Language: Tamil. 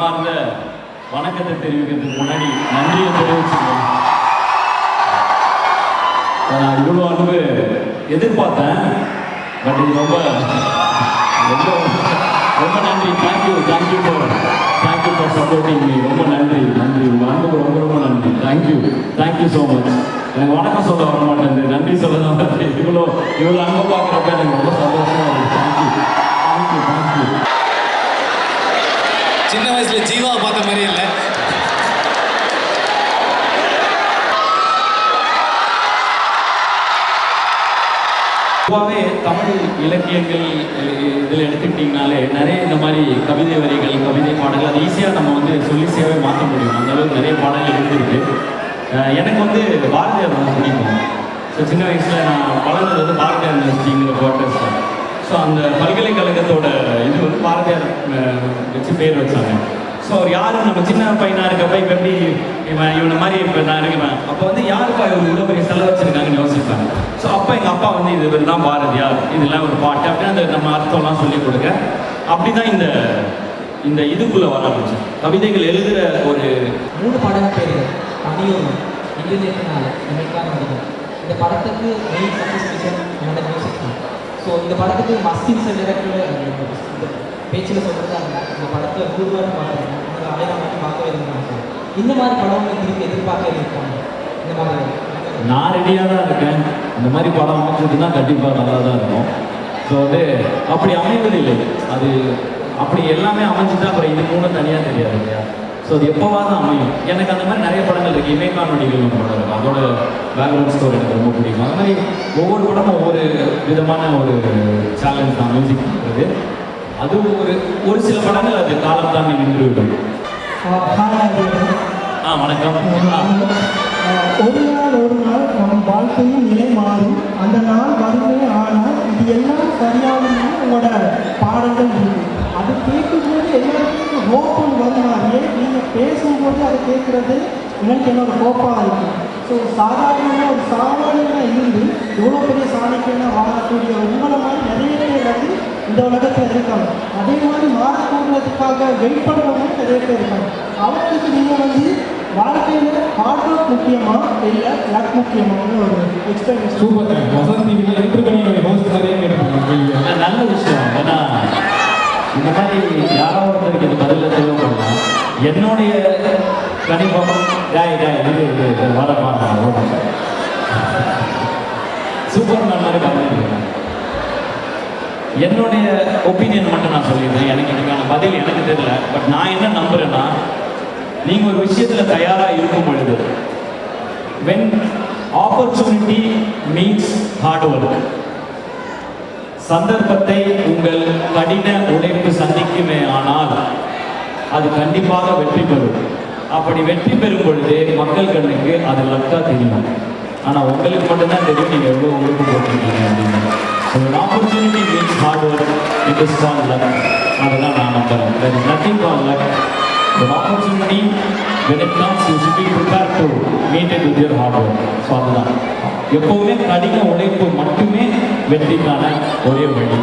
மனமார்ந்த வணக்கத்தை தெரிவிக்கிறதுக்கு முன்னாடி நன்றியை தெரிவிச்சுக்கிறேன். நான் இவ்வளோ அன்பு எதிர்பார்த்தேன் பட் இது ரொம்ப ரொம்ப ரொம்ப நன்றி. Thank you thank you for thank you for supporting me ரொம்ப நன்றி நன்றி. உங்கள் அன்புக்கு ரொம்ப ரொம்ப நன்றி. தேங்க்யூ தேங்க்யூ ஸோ மச் எனக்கு வணக்கம் சொல்ல வர மாட்டேன் நன்றி சொல்ல தான் இவ்வளோ இவ்வளோ அன்பு பார்க்குறப்ப எனக்கு ரொம்ப சந்தோஷமாக சின்ன வயசுல ஜீவா பார்த்த மாதிரி இல்லை. பொதுவாகவே தமிழ் இலக்கியங்கள் இதில் எடுத்துக்கிட்டிங்கனாலே நிறைய இந்த மாதிரி கவிதை வரிகள் கவிதை பாடல்கள் அது ஈஸியாக நம்ம வந்து சொல்லி சேவை மாற்ற முடியும். அந்தளவுக்கு நிறைய பாடல்கள் இருந்திருக்கு. எனக்கு வந்து பாரதியார் ரொம்ப பிடிக்கும். ஸோ சின்ன வயசில் நான் வளர்ந்தது வந்து பாரதியார் யூனிவர்சிட்டிங்கிற குவார்ட்டர்ஸில் ஸோ அந்த பல்கலைக்கழகத்தோட இது வந்து பாரதியார் வச்சு பேர் வச்சாங்க. ஸோ அவர் யாரும் நம்ம சின்ன பையனாக இருக்கப்ப இப்போ எப்படி இவன் இவனை மாதிரி இப்போ நான் இருக்கிறேன் அப்போ வந்து யாருப்பா இவங்க இவ்வளோ பெரிய செலவு வச்சுருக்காங்கன்னு யோசிப்பாங்க ஸோ அப்போ எங்கள் அப்பா வந்து இது இவர் தான் பாரதியார். இதெல்லாம் ஒரு பாட்டு. அப்படின்னு அந்த நம்ம அர்த்தம்லாம் சொல்லி கொடுக்க. அப்படி தான் இந்த இந்த இதுக்குள்ளே வர ஆரம்பிச்சு. கவிதைகள் எழுதுகிற ஒரு மூணு படம் பேர் அடியும் இந்த படத்துக்கு மெயின் சக்ஸஸ் என்னோட மியூசிக் ஸோ இந்த படத்துக்கு மஸ்தின் சார் டேரக்டர் பேச்சில் சொல்கிறது இந்த படத்தில் குருவாக வாரம் பார்க்குறேன் அந்த ஆயிரம் பார்க்கவே இருந்தாங்க இந்த மாதிரி படம் திருப்பி எதிர்பார்க்க இருக்காங்க. இந்த மாதிரி நான் ரெடியாக தான் இருக்கேன். இந்த மாதிரி படம் அமைச்சதுன்னா கண்டிப்பாக நல்லா தான் இருக்கும். ஸோ வந்து அப்படி அமைவது இல்லை. அது அப்படி எல்லாமே அமைஞ்சுட்டா அப்புறம் இது மூணு தனியாக தெரியாது இல்லையா? ஸோ அது எப்போவாவது அமையும். எனக்கு அந்த மாதிரி நிறைய படங்கள் இருக்குது இமேகான் நொடிகள் படம் இருக்குது அதோட பேக்ரவுண்ட் ஸ்டோரி எனக்கு ரொம்ப பிடிக்கும். அது மாதிரி ஒவ்வொரு படமும் ஒவ்வொரு விதமான ஒரு சேலஞ்ச் தான் மியூசிக் பண்ணுறது அது ஒரு ஒரு சில படங்கள் அது காலம் தாண்டி நின்று விடும். ஆ வணக்கம். ஒரு நாள் ஒரு நாள் நம் வாழ்க்கையின் நிலை மாறும். அந்த நாள் வருமே ஆனால் இது எல்லாம் சரியாகும் உங்களோட பாடங்கள் இருக்கு. அது கேட்கும்போது எல்லாருக்கும் ஹோப்பம் வரும். மாதிரியே நீங்கள் பேசும்போது அதை கேட்குறது எனக்கு என்னோட ஹோப்பாக இருக்கும் ஸோ சாதாரணமாக ஒரு சாமானியனாக இருந்து இவ்வளோ பெரிய சாணிக்கெல்லாம் வாழக்கூடிய உங்களை மாதிரி நிறைய பேர் வந்து இந்த உலகத்தில் இருக்காங்க. அதே மாதிரி மாறக்கூடுறதுக்காக வெயிட் பண்ணுறவங்க நிறைய பேர் இருக்காங்க. அவங்களுக்கு நீங்கள் வந்து வாழ்க்கையில் ஹார்ட் ஒர்க் முக்கியமா இல்லை லக் முக்கியமான்னு ஒரு எக்ஸ்பீரியன்ஸ் சூப்பர் வசந்த் நல்ல விஷயம். ஏன்னா இந்த மாதிரி யாரோ ஒருத்தருக்கு இது பதில தேவைப்படலாம் என்னுடைய கண்டிப்பாக டாய் டாய் இது இது இது வர மாட்டாங்க சூப்பர் மேன் மாதிரி என்னுடைய ஒப்பீனியன் மட்டும் நான் சொல்லிடுறேன் எனக்கு இதுக்கான பதில் எனக்கு தெரியல பட் நான் என்ன நம்புறேன்னா நீங்கள் ஒரு விஷயத்தில் தயாராக இருக்கும் பொழுது when opportunity means hard work சந்தர்ப்பத்தை உங்கள் கடின உழைப்பு சந்திக்குமே ஆனால் அது கண்டிப்பாக வெற்றி பெறும் அப்படி வெற்றி பெறும் பொழுது மக்கள் கண்ணுக்கு அது லக்கா தெரியும். ஆனால் உங்களுக்கு மட்டும்தான் தெரியும் நீங்கள் எவ்வளோ உழைப்பு போட்டிருக்கீங்க அப்படின்னு. So opportunity means hard work it is call luck அதெல்லாம் நான் நம்புறேன். There is nothing called luck. An opportunity when it comes you should be prepared to meet it with your hard work. So அதுதான். எப்போவுமே கடின உழைப்பு மட்டுமே வெற்றிக்கான ஒரே வழி.